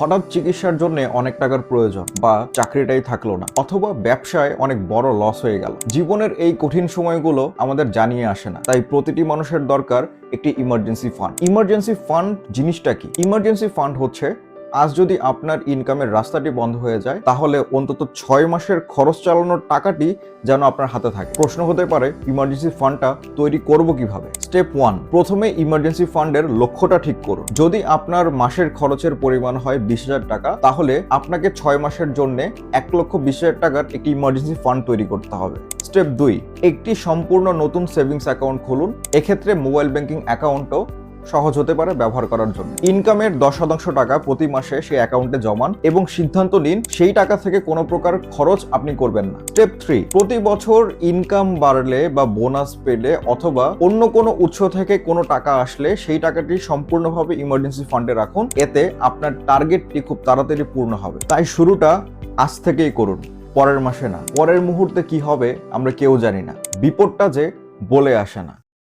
হঠাৎ চিকিৎসার জন্য অনেক টাকার প্রয়োজন বা চাকরিটাই থাকল না, অথবা ব্যবসায় অনেক বড় লস হয়ে গেল। জীবনের এই কঠিন সময়গুলো আমাদের জানিয়ে আসে না, তাই প্রতিটি মানুষের দরকার একটি ইমার্জেন্সি ফান্ড ইমার্জেন্সি ফান্ড জিনিসটা কি? ইমার্জেন্সি ফান্ড হচ্ছে আজ যদি আপনার ইনকামের রাস্তাটি বন্ধ হয়ে যায়, তাহলে অন্তত ছয় মাসের খরচ চালানোর টাকাটি যেন আপনার হাতে থাকে। প্রশ্ন হতে পারে ইমার্জেন্সি ফান্ডটা তৈরি করব কীভাবে? স্টেপ ওয়ান প্রথমে ইমার্জেন্সি ফান্ডের লক্ষ্যটা ঠিক করুন। যদি আপনার মাসের খরচের পরিমাণ হয় বিশ হাজার টাকা, তাহলে আপনাকে ছয় মাসের জন্য এক লক্ষ বিশ হাজার টাকার একটি ইমার্জেন্সি ফান্ড তৈরি করতে হবে। স্টেপ দুই, একটি সম্পূর্ণ নতুন সেভিংস অ্যাকাউন্ট খুলুন। এক্ষেত্রে মোবাইল ব্যাংকিং অ্যাকাউন্টও সহজ হতে পারে ব্যবহার করার জন্য। ইনকামের দশ শতাংশ টাকা প্রতি মাসে সেই অ্যাকাউন্টে জমান এবং সিদ্ধান্ত নিন সেই টাকা থেকে কোনো প্রকার খরচ আপনি করবেন না। স্টেপ থ্রি প্রতি বছর ইনকাম বাড়লে বা বোনাস পেলে অথবা অন্য কোনো উৎস থেকে কোনো টাকা আসলে সেই টাকাটি সম্পূর্ণভাবে ইমার্জেন্সি ফান্ডে রাখুন। এতে আপনার টার্গেটটি খুব তাড়াতাড়ি পূর্ণ হবে। তাই শুরুটা আজ থেকেই করুন, পরের মাসে না। পরের মুহূর্তে কি হবে আমরা কেউ জানি না। বিপদটা যে বলে আসে না।